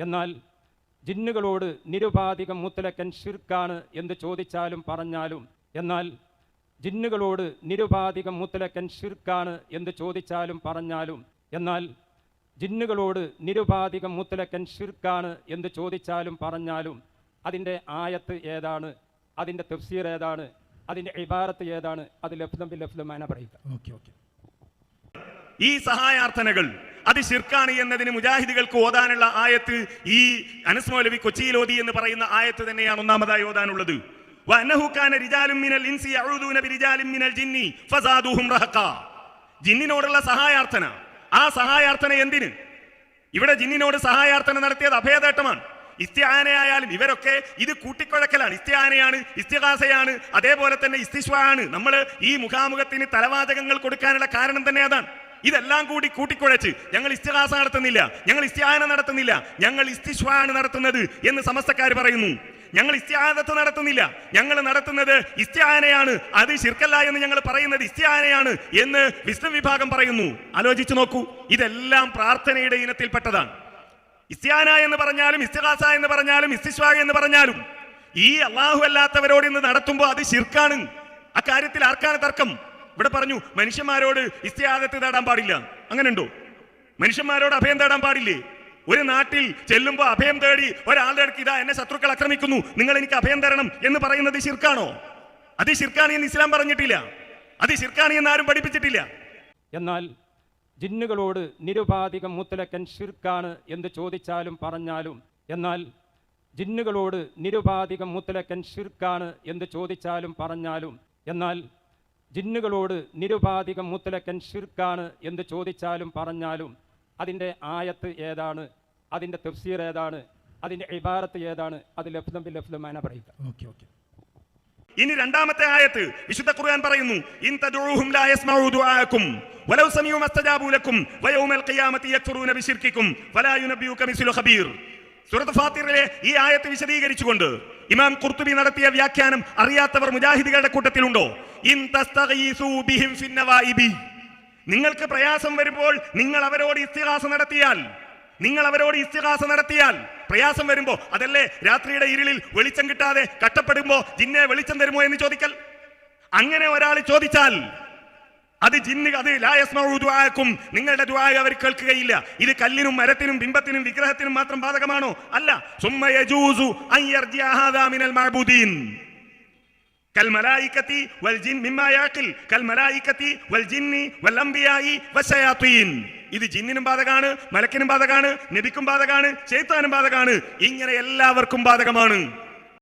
എന്നാൽ ജിന്നുകളോട് നിരുപാധികം മുത്തലക്കൻ ഷിർക്കാണ് എന്ന് ചോദിച്ചാലും പറഞ്ഞാലും എന്നാൽ ജിന്നുകളോട് നിരുപാധികം മുത്തലക്കൻ ഷിർക്കാണ് എന്ന് ചോദിച്ചാലും പറഞ്ഞാലും എന്നാൽ ജിന്നുകളോട് നിരുപാധികം മുത്തലക്കൻ ഷിർക്കാണ് എന്ന് ചോദിച്ചാലും പറഞ്ഞാലും അതിന്റെ ആയത്ത് ഏതാണ് അതിന്റെ തഫ്സീർ ഏതാണ് അതിന്റെ ഇബാരത്ത് ഏതാണ് അത് ലഫ്ലം ബി ലഫ്ലമാന പറയുക. Okay okay. ഈ സഹായാർത്ഥനകൾ അത് ശിർക്കാണ് എന്നതിന് മുജാഹിദികൾക്ക് ഓതാനുള്ള ആയത്ത് ഈ അനസ് മൗലവി കൊച്ചിയിൽ ഓതി എന്ന് പറയുന്ന ആയത്ത് തന്നെയാണ് ഒന്നാമതായി ഓതാനുള്ളത്. ജിന്നിനോടുള്ള സഹായാർത്ഥന. ആ സഹായാർത്ഥന എന്തിന്? ഇവിടെ ജിന്നിനോട് സഹായാർത്ഥന നടത്തിയത് അഭയദേട്ടമാണ് ഇസ്തിയാനയായാലും ഇവരൊക്കെ ഇത് കൂട്ടിക്കുഴക്കലാണ്. ഇസ്തിയാനയാണ് ഇസ്തിഹാസയാണ് അതേപോലെ തന്നെ ഇസ്തിഷ്വാണ് നമ്മൾ ഈ മുഖാമുഖത്തിന് തലവാചകങ്ങൾ കൊടുക്കാനുള്ള കാരണം തന്നെ അതാണ്. ഇതെല്ലാം കൂടി കൂട്ടിക്കുഴച്ച് ഞങ്ങൾ ഇസ്തിഹാസ നടത്തുന്നില്ല ഞങ്ങൾ ഇസ്തിയാന നടത്തുന്നില്ല ഞങ്ങൾ ഇസ്തിഷ്വാണ് നടത്തുന്നത് എന്ന് സമസ്തക്കാർ പറയുന്നു. ഞങ്ങൾ ഇസ്തിഹാദത്ത് നടത്തുന്നില്ല ഞങ്ങൾ നടത്തുന്നത് ഇസ്തിയാനയാണ് അത് ശിർക്കല്ല എന്ന് ഞങ്ങൾ പറയുന്നത് ഇസ്തിയാനയാണ് എന്ന് വിസ്ലം വിഭാഗം പറയുന്നു. ആലോചിച്ചു നോക്കൂ ഇതെല്ലാം പ്രാർത്ഥനയുടെ ഇനത്തിൽപ്പെട്ടതാണ്. ഇസ്തിയാന എന്ന് പറഞ്ഞാലും ഇസ്തിഹാസ എന്ന് പറഞ്ഞാലും ഇസ്തിശ്വാ എന്ന് പറഞ്ഞാലും ഈ അള്ളാഹു അല്ലാത്തവരോട് ഇന്ന് നടത്തുമ്പോൾ അത് ശിർക്കാണ്. അക്കാര്യത്തിൽ ആർക്കാണ് തർക്കം? ഇവിടെ പറഞ്ഞു മനുഷ്യന്മാരോട് ഇസ്തിയാദത്ത് തേടാൻ പാടില്ല. അങ്ങനെയുണ്ടോ? മനുഷ്യന്മാരോട് അഭയം തേടാൻ പാടില്ലേ? ഒരു നാട്ടിൽ ചെല്ലുമ്പോൾ അഭയം തേടി ഒരാളുടെ അടുത്ത് ഇതാ എന്നെ ശത്രുക്കൾ ആക്രമിക്കുന്നു നിങ്ങൾ എനിക്ക് അഭയം തരണം എന്ന് പറയുന്നത് ശിർക്കാണോ? അത് ശിർക്കാണി എന്ന് ഇസ്ലാം പറഞ്ഞിട്ടില്ല. അത് ശിർക്കാണി എന്ന് ആരും പഠിപ്പിച്ചിട്ടില്ല. എന്നാൽ ജിന്നുകളോട് നിരുപാധികം മുത്തലക്കൻ ഷിർക്കാണ് എന്ന് ചോദിച്ചാലും പറഞ്ഞാലും എന്നാൽ ജിന്നുകളോട് നിരുപാധികം മുത്തലക്കൻ ഷിർക്കാണ് എന്ന് ചോദിച്ചാലും പറഞ്ഞാലും എന്നാൽ ജിന്നുകളോട് നിരുപാധികം മുത്തലക്കൻ ഷിർക്കാണ് എന്ന് ചോദിച്ചാലും പറഞ്ഞാലും അതിന്റെ ആയത്ത് ഏതാണ് അതിന്റെ തഫ്സീർ ഏതാണ് അതിന്റെ ഇബാറത്ത് ഏതാണ് അത് ലഫ്ലം ബി ലഫ്ലമാന പറയുക. Okay okay. ഇനി രണ്ടാമത്തെ ആയത്ത് വിശുദ്ധ ഖുർആൻ പറയുന്നു ഇൻ തദഊഹും ലാ യസ്മഉ ദുആഅകും വലൗ സമീഉ മസ്തജാബു ലക്കും വയൗമൽ ഖിയാമത്തി യക്ഫുറൂന ബിശിർക്കിക്കും ഫലാ യുനബ്ബിയുക മിസ്ലു ഖബീർ. സൂറത്ത് ഫാത്തിറിലെ ഈ ആയത്ത് വിശദീകരിച്ചുകൊണ്ട് ഇമാം കുർത്തുബി നടത്തിയ വ്യാഖ്യാനം അറിയാത്തവർ മുജാഹിദികളുടെ കൂട്ടത്തിലുണ്ടോ? നിങ്ങൾക്ക് പ്രയാസം വരുമ്പോൾ നിങ്ങൾ അവരോട് ഇസ്തിഹാസ നടത്തിയാൽ നിങ്ങൾ അവരോട് ഇസ്തിഹാസ നടത്തിയാൽ പ്രയാസം വരുമ്പോ അതല്ലേ രാത്രിയുടെ ഇരുളിൽ വെളിച്ചം കിട്ടാതെ കട്ടപ്പെടുമ്പോ ജിന്നെ വെളിച്ചം തരുമോ എന്ന് ചോദിക്കൽ? അങ്ങനെ ഒരാൾ ചോദിച്ചാൽ അത് ജിന്ന് അത് ലായസ്മൂദ്വാക്കും നിങ്ങളുടെ ദ്വായ അവർ കേൾക്കുകയില്ല. ഇത് കല്ലിനും മരത്തിനും ബിംബത്തിനും വിഗ്രഹത്തിനും മാത്രം ബാധകമാണോ? അല്ല. സുമ്മയൂസു അയ്യർജിയാഹാദാമിനൽ കൽ കൽമലായിക്കത്തി വൽ ജിൻ മിമ്മായാക്കിൽ കൽമലായിക്കത്തി വൽ ജിന്നി വൽ അംബിയായി വസയാത്തീൻ ഇത് ജിന്നിനും ബാധകാണ് മലക്കിനും ബാധകാണ് നബിക്കും ബാധകാണ് ചേത്താനും ബാധകാണ്. ഇങ്ങനെ എല്ലാവർക്കും ബാധകമാണ്.